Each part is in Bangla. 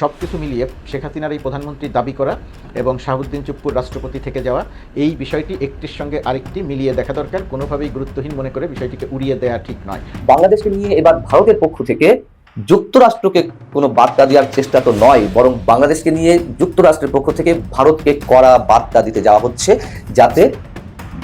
সব কিছু মিলিয়ে শেখ হাসিনার এই প্রধানমন্ত্রীর দাবি করা এবং শাহাবুদ্দিন চুপ্পুর রাষ্ট্রপতি থেকে যাওয়া, এই বিষয়টি একটির সঙ্গে আরেকটি মিলিয়ে দেখা দরকার, কোনোভাবেই গুরুত্বহীন মনে করে বিষয়টিকে উড়িয়ে দেওয়া ঠিক নয়। বাংলাদেশকে নিয়ে এবার ভারতের পক্ষ থেকে যুক্তরাষ্ট্রকে কোনো বার্তা দেওয়ার চেষ্টা তো নয়, বরং বাংলাদেশকে নিয়ে যুক্তরাষ্ট্রের পক্ষ থেকে ভারতকে কড়া বার্তা দিতে যাওয়া হচ্ছে যাতে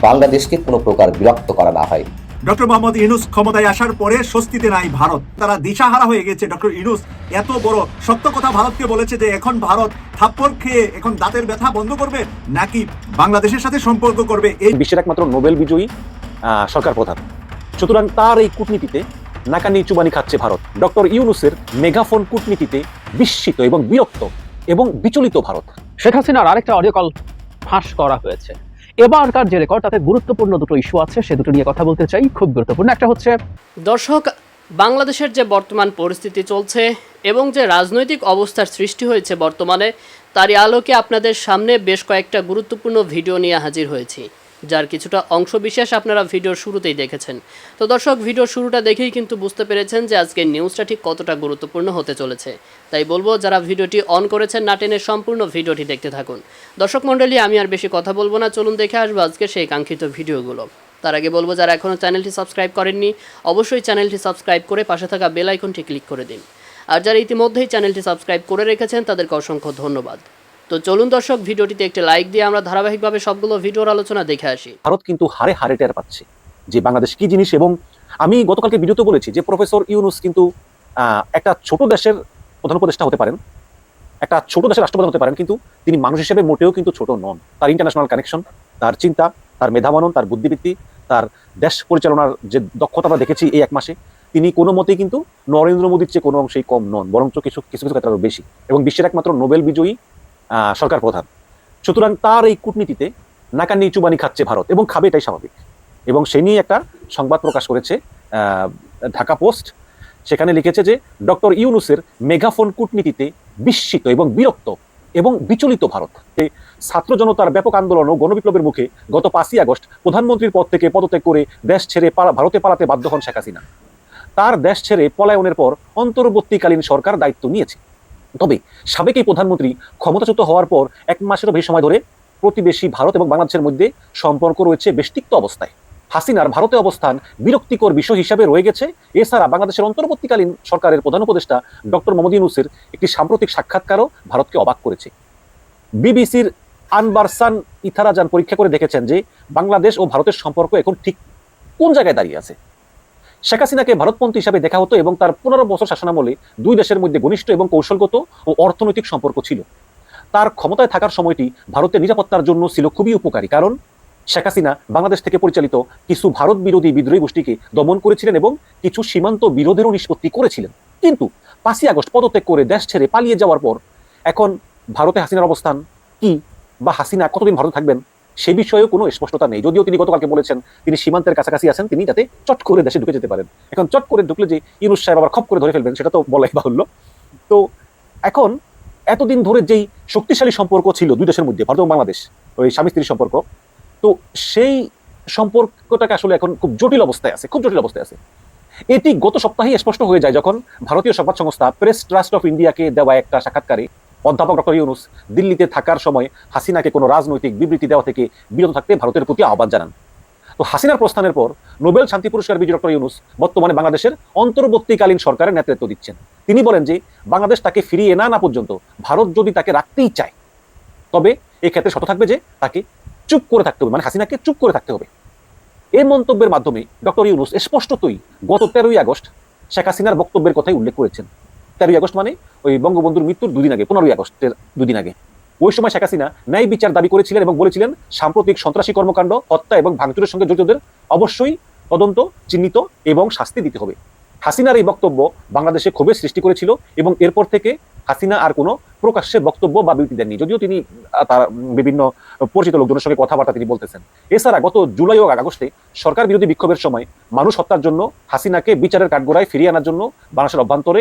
বাংলাদেশকে কোনো প্রকার বিরক্ত করা না হয়। ডক্টর মোহাম্মদ ইউনুস ক্ষমতায় আসার পরে স্বস্তিতে নাই ভারত। তারা দিশাহারা হয়ে গেছে ডক্টর ইউনুস। এত বড় সত্য কথা ভারতকে বলেছে যে এখন ভারত থাপ্পড় খেয়ে এখন দাঁতের ব্যথা বন্ধ করবে নাকি বাংলাদেশের সাথে সম্পর্ক করবে? এই বিশ্বের একমাত্র নোবেল বিজয়ী আহ, সরকার প্রধান। সুতরাং তার এই কূটনীতিতে নাকানি চুবানি খাচ্ছে ভারত। ডক্টর ইউনুসের মেগাফোন কূটনীতিতে বিস্মিত এবং বিরক্ত এবং বিচলিত ভারত। শেখ হাসিনার আরেকটা অডিও কল ফাঁস করা হয়েছে। এবারকার যে রেকর্ড তাতে গুরুত্বপূর্ণ দুটো ইস্যু আছে, সে দুটো নিয়ে কথা বলতে চাই। খুব গুরুত্বপূর্ণ। একটা হচ্ছে, দর্শক, বাংলাদেশের যে বর্তমান পরিস্থিতি চলছে এবং যে রাজনৈতিক অবস্থার সৃষ্টি হয়েছে বর্তমানে, তারই আলোকে আপনাদের সামনে বেশ কয়েকটা গুরুত্বপূর্ণ ভিডিও নিয়ে হাজির হয়েছি। যার কিছুটা অংশবিশেষ আপনারা ভিডিওর শুরুতেই দেখেছেন। তো দর্শক, ভিডিওর শুরুটা দেখেই কিন্তু বুঝতে পেরেছেন যে আজকের নিউজটা ঠিক কতটা গুরুত্বপূর্ণ হতে চলেছে। তাই বলব, যারা ভিডিওটি অন করেছেন না টেনে সম্পূর্ণ ভিডিওটি দেখতে থাকুন। দর্শক মণ্ডলী, আমি আর বেশি কথা বলব না। চলুন দেখে আসব আজকে সেই কাঙ্ক্ষিত ভিডিওগুলো। তার আগে বলব, যারা এখনও চ্যানেলটি সাবস্ক্রাইব করেননি, অবশ্যই চ্যানেলটি সাবস্ক্রাইব করে পাশে থাকা বেল আইকনটি ক্লিক করে দিন। আর যারা ইতিমধ্যেই চ্যানেলটি সাবস্ক্রাইব করে রেখেছেন, তাদেরকে অসংখ্য ধন্যবাদ। তো চলুন দর্শক, ভিডিওটিতে একটি লাইক দিয়ে আমরা ধারাবাহিকভাবে সবগুলো ভিডিওর আলোচনা দেখে আসি। ভারত কিন্তু হারে হারে টের পাচ্ছে যে বাংলাদেশ কি জিনিস এবং আমি গতকালকে ভিডিওতে বলেছি যে প্রফেসর ইউনুস কিন্তু একটা ছোট দেশের প্রধান উপদেষ্টা হতে পারেন, একটা ছোট দেশের রাষ্ট্রপ্রধান হতে পারেন, কিন্তু তিনি মানুষ হিসেবে মোটেও কিন্তু ছোট নন। তার ইন্টারন্যাশনাল কানেকশন তার চিন্তা, তার মেধামানন তার বুদ্ধিবৃত্তি, তার দেশ পরিচালনার যে দক্ষতা আমরা দেখেছি এই এক মাসে, তিনি কোনো মতেই কিন্তু নরেন্দ্র মোদীর চেয়ে কোনো অংশেই কম নন, বরঞ্চ কিছু কিছু কিছু ক্ষেত্রে আরও বেশি। এবং বিশ্বের একমাত্র নোবেল বিজয়ী সরকার প্রধান। সুতরাং তার এই কূটনীতিতে নাকানি চুবানি খাচ্ছে ভারত এবং খাবে এটাই স্বাভাবিক। এবং সে নিয়ে একটা সংবাদ প্রকাশ করেছে ঢাকা পোস্ট। সেখানে লিখেছে যে, ডক্টর ইউনুসের মেগাফোন কূটনীতিতে বিস্মিত এবং বিরক্ত এবং বিচলিত ভারত। ছাত্র জনতার ব্যাপক আন্দোলন ও গণবিপ্লবের মুখে গত পাঁচই আগস্ট প্রধানমন্ত্রীর পদ থেকে পদত্যাগ করে দেশ ছেড়ে ভারতে পালাতে বাধ্য হন শেখ হাসিনা। তার দেশ ছেড়ে পলায়নের পর অন্তর্বর্তীকালীন সরকার দায়িত্ব নিয়েছে। তবে সাবেক এই প্রধানমন্ত্রী ক্ষমতাচ্যুত হওয়ার পর এক মাসেরও বেশি সময় ধরে প্রতিবেশী ভারত এবং বাংলাদেশের মধ্যে সম্পর্ক রয়েছে বেশ তিক্ত অবস্থায়। হাসিনার ভারতে অবস্থান বিরক্তিকর বিষয় হিসাবে রয়ে গেছে। এছাড়া বাংলাদেশের অন্তর্বর্তীকালীন সরকারের প্রধান উপদেষ্টা ডক্টর মোহাম্মদ ইউনুসের একটি সাম্প্রতিক সাক্ষাৎকারও ভারতকে অবাক করেছে। বিবিসির আনবারসান ইথারাজান পরীক্ষা করে দেখেছেন যে বাংলাদেশ ও ভারতের সম্পর্ক এখন ঠিক কোন জায়গায় দাঁড়িয়ে আছে। শেখ হাসিনাকে ভারতপন্থী হিসাবে দেখা হতো এবং তার পনেরো বছর শাসনামলে দুই দেশের মধ্যে ঘনিষ্ঠ এবং কৌশলগত ও অর্থনৈতিক সম্পর্ক ছিল। তার ক্ষমতায় থাকার সময়টি ভারতের নিরাপত্তার জন্য ছিল খুবই উপকারী। কারণ শেখ হাসিনা বাংলাদেশ থেকে পরিচালিত কিছু ভারত বিরোধী বিদ্রোহী গোষ্ঠীকে দমন করেছিলেন এবং কিছু সীমান্ত বিরোধেরও নিষ্পত্তি করেছিলেন। কিন্তু পাঁচই আগস্ট পদত্যাগ করে দেশ ছেড়ে পালিয়ে যাওয়ার পর এখন ভারতে হাসিনার অবস্থান কি বা হাসিনা কতদিন ভারতে থাকবেন? সে বিষয়েও কোনো স্পষ্টতা নেই। যদিও তিনি গতকালকে বলেছেন, তিনি সীমান্তের কাছাকাছি আছেন, তিনি যাতে চট করে দেশে ঢুকে যেতে পারেন। এখন চট করে ঢুকলে যে ইউনুস সাহেব আবার খপ করে ধরে ফেলবেন, সেটা তো বলাই বাহুল্য। তো এখন এতদিন ধরে যেই শক্তিশালী সম্পর্ক ছিল দুই দেশের মধ্যে, ভারত এবং বাংলাদেশ, ওই স্বামী স্ত্রীর সম্পর্ক, তো সেই সম্পর্কটাকে আসলে এখন খুব জটিল অবস্থায় আছে, খুব জটিল অবস্থায় আছে। এটি গত সপ্তাহেই স্পষ্ট হয়ে যায় যখন ভারতীয় সংবাদ সংস্থা প্রেস ট্রাস্ট অফ ইন্ডিয়াকে দেওয়া একটা সাক্ষাৎকারে অধ্যাপক ডক্টর ইউনুস দিল্লিতে থাকার সময় হাসিনাকে কোনো রাজনৈতিক বিবৃতি দেওয়া থেকে বিরত থাকতে ভারতের প্রতি আহ্বান জানান। তো হাসিনার প্রস্থানের পর নোবেল শান্তি পুরস্কার বিজয়ী ডক্টর ইউনুস বর্তমানে বাংলাদেশের অন্তর্বর্তীকালীন সরকারের নেতৃত্ব দিচ্ছেন। তিনি বলেন যে, বাংলাদেশ তাকে ফিরিয়ে না না পর্যন্ত ভারত যদি তাকে রাখতেই চায়, তবে এই ক্ষেত্রে শত থাকবে যে, তাকে চুপ করে থাকতে হবে মানে হাসিনাকে চুপ করে থাকতে হবে। এই মন্তব্যের মাধ্যমে ডক্টর ইউনুস স্পষ্টতই গত তেরোই আগস্ট শেখ হাসিনার বক্তব্যের কথাই উল্লেখ করেছেন। তেরোই আগস্ট মানে ওই বঙ্গবন্ধুর মৃত্যুর দুদিন আগে, পনেরোই আগস্টের দুদিন আগে। ওই সময় শেখ হাসিনা ন্যায় বিচার দাবি করেছিলেন এবং বলেছিলেন, সাম্প্রতিক সন্ত্রাসী কর্মকাণ্ড, হত্যা এবং ভাঙচুরের সঙ্গে জড়িতদের অবশ্যই তদন্ত, চিহ্নিত এবং শাস্তি দিতে হবে। হাসিনার এই বক্তব্য বাংলাদেশে ক্ষোভের সৃষ্টি করেছিল এবং এরপর থেকে হাসিনা আর কোনো প্রকাশ্যে বক্তব্য বা বিবৃতি দেননি। যদিও তিনি তার বিভিন্ন পরিচিত লোকজনের সঙ্গে কথাবার্তা তিনি বলতেছেন। এছাড়া গত জুলাই ও আগস্টে সরকার বিরোধী বিক্ষোভের সময় মানুষ হত্যার জন্য হাসিনাকে বিচারের কাঠগোড়ায় ফিরিয়ে আনার জন্য বাংলাদেশের অভ্যন্তরে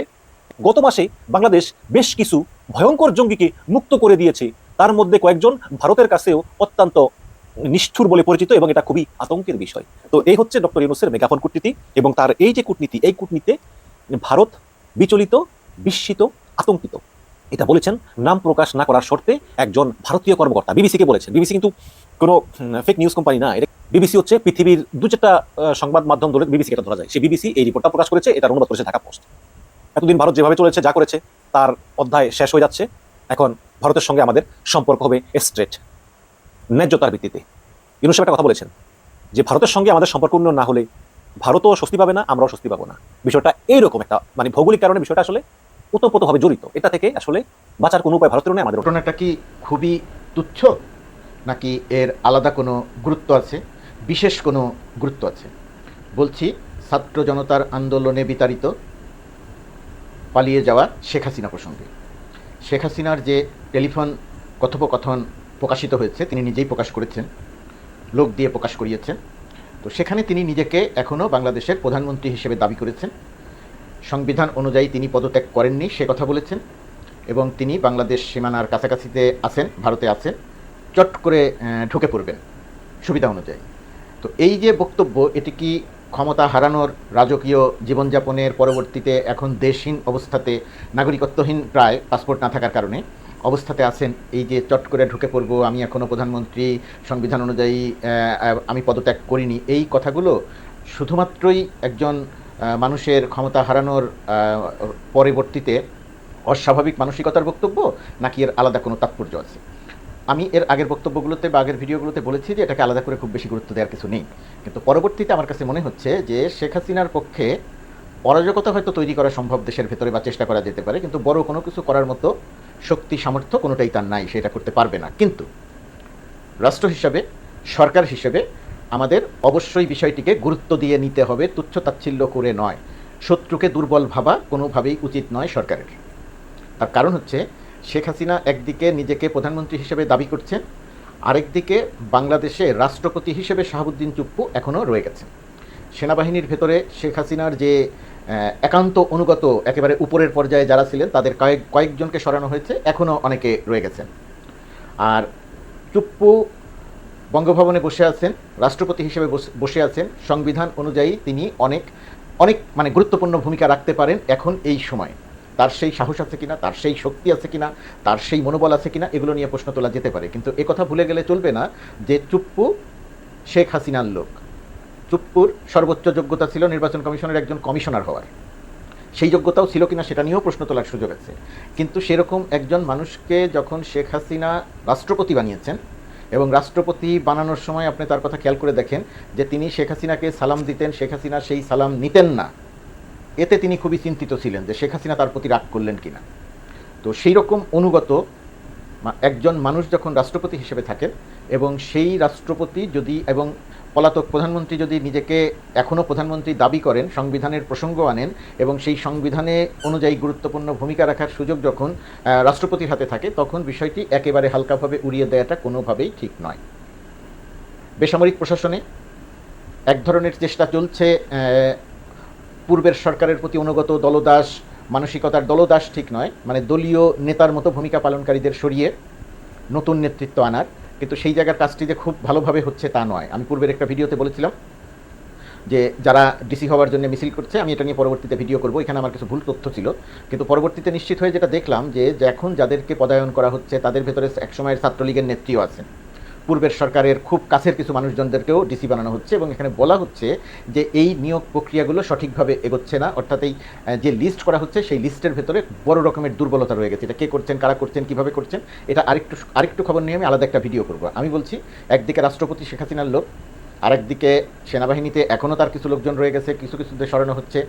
গত মাসে বাংলাদেশ বেশ কিছু ভয়ঙ্কর জঙ্গিকে মুক্ত করে দিয়েছে। তার মধ্যে কয়েকজন ভারতের কাছেও অত্যন্ত নিষ্ঠুর বলে পরিচিত এবং এটা খুবই আতঙ্কের বিষয়। তো এই হচ্ছে ডক্টর ইউনুসের মেগাফোন কূটনীতি এবং তার এই যে কূটনীতি, এই কূটনীতিতে ভারত বিচলিত, বিস্মিত, আতঙ্কিত। এটা বলেছেন, নাম প্রকাশ না করার শর্তে একজন ভারতীয় কর্মকর্তা। বিবিসিকে বলেছেন। বিবিসি কিন্তু কোনো ফেক নিউজ কোম্পানি না। এটা বিবিসি হচ্ছে পৃথিবীর দু চারটা সংবাদ মাধ্যম ধরে বিবিসি এটা ধরা যায়। সেই বিবিসি এই রিপোর্টটা প্রকাশ করেছে এটা অনুবাদ করেছে ঢাকা পোস্ট। এতদিন ভারত যেভাবে চলেছে, যা করেছে, তার অধ্যায় শেষ হয়ে যাচ্ছে। এখন ভারতের সঙ্গে আমাদের সম্পর্ক হবে স্ট্রেট ন্যায্যতার ভিত্তিতে। ইউনুস একটা কথা বলেছেন যে, ভারতের সঙ্গে আমাদের সম্পর্ক উন্নয়ন না হলে ভারতও স্বস্তি পাবে না, আমরাও স্বস্তি পাবো না। বিষয়টা এইরকম একটা মানে ভৌগোলিক কারণে বিষয়টা আসলে ওতপ্রোতভাবে জড়িত। এটা থেকে আসলে বাঁচার কোনো উপায় ভারতের নেই আমাদের ঘটনাটা কি খুবই তুচ্ছ, নাকি এর আলাদা কোনো গুরুত্ব আছে? বিশেষ কোনো গুরুত্ব আছে? বলছি, ছাত্র জনতার আন্দোলনে বিতাড়িত পালিয়ে যাওয়া শেখ হাসিনা প্রসঙ্গে। শেখ হাসিনার যে টেলিফোন কথোপকথন প্রকাশিত হয়েছে, তিনি নিজেই প্রকাশ করেছেন, লোক দিয়ে প্রকাশ করিয়েছেন। তো সেখানে তিনি নিজেকে এখনও বাংলাদেশের প্রধানমন্ত্রী হিসেবে দাবি করেছেন। সংবিধান অনুযায়ী তিনি পদত্যাগ করেননি, সে কথা বলেছেন। এবং তিনি বাংলাদেশ সীমানার কাছাকাছিতে আছেন, ভারতে আছেন, চট করে ঢুকে পড়বেন সুবিধা অনুযায়ী। তো এই যে বক্তব্য, এটি কি ক্ষমতা হারানোর রাজকীয় জীবনযাপনের পরবর্তীতে এখন দেশহীন অবস্থাতে নাগরিকত্বহীন প্রায় পাসপোর্ট না থাকার কারণে অবস্থাতে আছেন। এই যে চট করে ঢুকে পড়ব, আমি এখনও প্রধানমন্ত্রী, সংবিধান অনুযায়ী আমি পদত্যাগ করিনি, এই কথাগুলো শুধুমাত্রই একজন মানুষের ক্ষমতা হারানোর পরবর্তীতে অস্বাভাবিক মানসিকতার বক্তব্য, নাকি এর আলাদা কোনো তাৎপর্য আছে? আমি এর আগের বক্তব্যগুলোতে বা আগের ভিডিওগুলোতে বলেছি যে এটাকে আলাদা করে খুব বেশি গুরুত্ব দেওয়ার কিছু নেই। কিন্তু পরবর্তীতে আমার কাছে মনে হচ্ছে যে শেখ হাসিনার পক্ষে অরাজকতা হয়তো তৈরি করা সম্ভব দেশের ভেতরে বা চেষ্টা করা যেতে পারে, কিন্তু বড় কোনো কিছু করার মতো শক্তি, সামর্থ্য কোনোটাই তার নাই সেটা করতে পারবে না। কিন্তু রাষ্ট্র হিসাবে, সরকার হিসেবে আমাদের অবশ্যই বিষয়টিকে গুরুত্ব দিয়ে নিতে হবে, তুচ্ছ তাচ্ছিল্য করে নয়। শত্রুকে দুর্বল ভাবা কোনোভাবেই উচিত নয় সরকারের। তার কারণ হচ্ছে শেখ হাসিনা একদিকে নিজেকে প্রধানমন্ত্রী হিসেবে দাবি করছেন, আরেকদিকে বাংলাদেশে রাষ্ট্রপতি হিসেবে শাহাবুদ্দিন চুপ্পু এখনও রয়ে গেছেন। সেনাবাহিনীর ভেতরে শেখ হাসিনার যে একান্ত অনুগত, একেবারে উপরের পর্যায়ে যারা ছিলেন, তাদের কয়েক, কয়েকজনকে সরানো হয়েছে, এখনও অনেকে রয়ে গেছেন। আর চুপ্পু বঙ্গভবনে বসে আছেন, রাষ্ট্রপতি হিসেবে বসে আছেন, সংবিধান অনুযায়ী তিনি অনেক অনেক মানে গুরুত্বপূর্ণ ভূমিকা রাখতে পারেন এখন এই সময়। তার সেই সাহস আছে কিনা, তার সেই শক্তি আছে কিনা, তার সেই মনোবল আছে কিনা, এগুলো নিয়ে প্রশ্ন তোলা যেতে পারে। কিন্তু কথা ভুলে গেলে চলবে না যে চুপ্পু শেখ হাসিনার লোক। চুপ্পুর সর্বোচ্চ যোগ্যতা ছিল নির্বাচন কমিশনের একজন কমিশনার হওয়ার। সেই যোগ্যতাও ছিল কিনা সেটা নিয়েও প্রশ্ন তোলার সুযোগ আছে। কিন্তু সেরকম একজন মানুষকে যখন শেখ হাসিনা রাষ্ট্রপতি বানিয়েছেন এবং রাষ্ট্রপতি বানানোর সময় আপনি তার কথা খেয়াল করে দেখেন যে তিনি শেখ হাসিনাকে সালাম দিতেন, শেখ হাসিনা সেই সালাম নিতেন না। এতে তিনি খুবই চিন্তিত ছিলেন যে শেখ হাসিনা তার প্রতি রাগ করলেন কিনা। তো সেই রকম অনুগত একজন মানুষ যখন রাষ্ট্রপতি হিসেবে থাকেন এবং সেই রাষ্ট্রপতি যদি এবং পলাতক প্রধানমন্ত্রী যদি নিজেকে এখনও প্রধানমন্ত্রী দাবি করেন, সংবিধানের প্রসঙ্গ আনেন এবং সেই সংবিধানে অনুযায়ী গুরুত্বপূর্ণ ভূমিকা রাখার সুযোগ যখন রাষ্ট্রপতির হাতে থাকে, তখন বিষয়টি একেবারে হালকাভাবে উড়িয়ে দেওয়াটা কোনোভাবেই ঠিক নয়। বেসামরিক প্রশাসনে এক ধরনের চেষ্টা চলছে পূর্বের সরকারের প্রতি অনুগত দলদাস, মানসিকতার দলদাস ঠিক নয় মানে দলীয় নেতার মতো ভূমিকা পালনকারীদের সরিয়ে নতুন নেতৃত্ব আনার। কিন্তু সেই জায়গার কাজটি যে খুব ভালোভাবে হচ্ছে তা নয়। আমি পূর্বের একটা ভিডিওতে বলেছিলাম যে যারা ডিসি হওয়ার জন্য মিছিল করছে, আমি এটা নিয়ে পরবর্তীতে ভিডিও করব। এখানে আমার কিছু ভুল তথ্য ছিল। কিন্তু পরবর্তীতে নিশ্চিত হয়ে যেটা দেখলাম যে এখন যাদেরকে পদায়ন করা হচ্ছে, তাদের ভেতরে একসময়ের ছাত্রলীগের নেত্রীও আছেন। পূর্বের সরকারের খুব কাছের কিছু মানুষজনদেরকেও ডিসি বানানো হচ্ছে এবং এখানে বলা হচ্ছে যে এই নিয়োগ প্রক্রিয়াগুলো সঠিকভাবে এগোচ্ছে না। অর্থাৎ এই যে লিস্ট করা হচ্ছে সেই লিস্টের ভেতরে বড় রকমের দুর্বলতা রয়ে গেছে এটা কে করছেন, কারা করছেন, কীভাবে করছেন, এটা আরেকটু আরেকটু খবর নিয়ে আমি আলাদা একটা ভিডিও করব। আমি বলছি, একদিকে রাষ্ট্রপতি শেখ হাসিনার লোক, আরেকদিকে সেনাবাহিনীতে এখনও তার কিছু লোকজন রয়ে গেছে, কিছু কিছুতে সরানো হচ্ছে।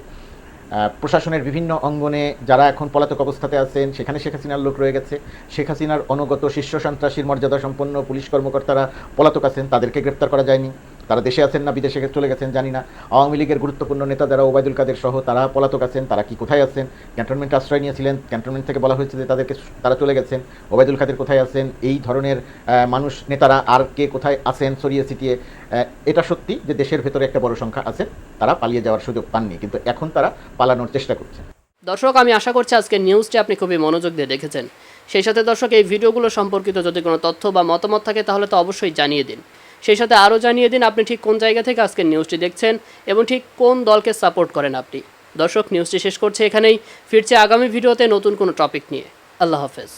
প্রশাসনের বিভিন্ন অঙ্গনে যারা এখন পলাতক অবস্থাতে আছেন, সেখানে শেখ হাসিনার লোক রয়ে গেছে। শেখ হাসিনার অনুগত শীর্ষ সন্ত্রাসীর মর্যাদা সম্পন্ন পুলিশ কর্মকর্তারা পলাতক আছেন, তাদেরকে গ্রেপ্তার করা যায়নি। তারা দেশে আছেন না, বিদেশে চলে গেছেন, জানি না। আওয়ামী লীগের গুরুত্বপূর্ণ নেতা যারা ওবায়দুল কাদের সহ তারা পলাতক আছেন, তারা কি কোথায় আছেন? ক্যান্টনমেন্টে আশ্রয় নিয়েছিলেন, ক্যান্টনমেন্ট থেকে বলা হয়েছে যে তাদেরকে তারা চলে গেছেন। ওবায়দুল কাদের কোথায় আছেন? এই ধরনের মানুষ, নেতারা আর কে কোথায় আছেন ছড়িয়ে ছিটিয়ে এটা সত্যি যে দেশের ভেতরে একটা বড় সংখ্যা আছে, তারা পালিয়ে যাওয়ার সুযোগ পাননি, কিন্তু এখন তারা পালানোর চেষ্টা করছে। দর্শক, আমি আশা করছি আজকের নিউজটি আপনি খুবই মনোযোগ দিয়ে দেখেছেন। সেই সাথে দর্শক, এই ভিডিওগুলো সম্পর্কিত যদি কোনো তথ্য বা মতামত থাকে, তাহলে তো অবশ্যই জানিয়ে দিন। সেই সাথে আরও জানিয়ে দিন আপনি ঠিক কোন জায়গা থেকে আজকের নিউজটি দেখছেন এবং ঠিক কোন দলকে সাপোর্ট করেন আপনি। দর্শক নিউজটি শেষ করছে এখানেই। ফিরছে আগামী ভিডিওতে নতুন কোনো টপিক নিয়ে। আল্লাহ হাফেজ।